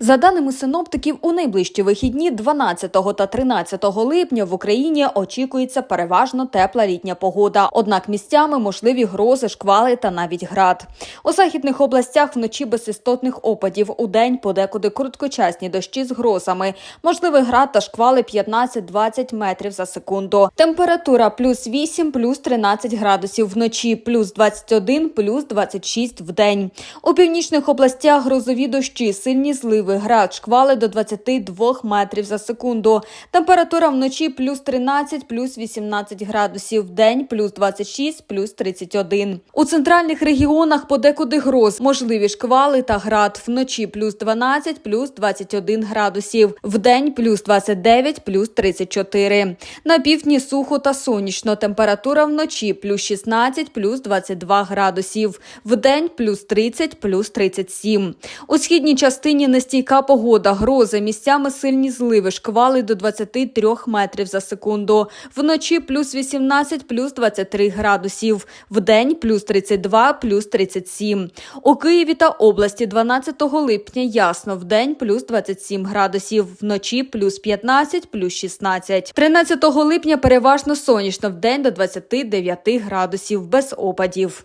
За даними синоптиків, у найближчі вихідні 12 та 13 липня в Україні очікується переважно тепла літня погода. Однак місцями можливі грози, шквали та навіть град. У західних областях вночі без істотних опадів. У день подекуди короткочасні дощі з грозами. Можливий град та шквали 15-20 метрів за секунду. Температура плюс 8, плюс 13 градусів вночі, плюс 21, плюс 26 в день. У північних областях грозові дощі, сильні зливи, град, шквали до 22 метрів за секунду. Температура вночі плюс 13, плюс 18 градусів, в день плюс 26, плюс 31. У центральних регіонах подекуди гроз, можливі шквали та град. Вночі плюс 12, плюс 21 градусів, в день плюс 29, плюс 34. На півдні сухо та сонячно. Температура вночі плюс 16, плюс 22 градусів, в день плюс 30, плюс 37. У східній частині нестійка погода, грози, місцями сильні зливи, шквали до 23 метрів за секунду. Вночі плюс 18, плюс 23 градусів. В день плюс 32, плюс 37. У Києві та області 12 липня ясно, в день плюс 27 градусів, вночі плюс 15, плюс 16. 13 липня переважно сонячно, в день до 29 градусів, без опадів.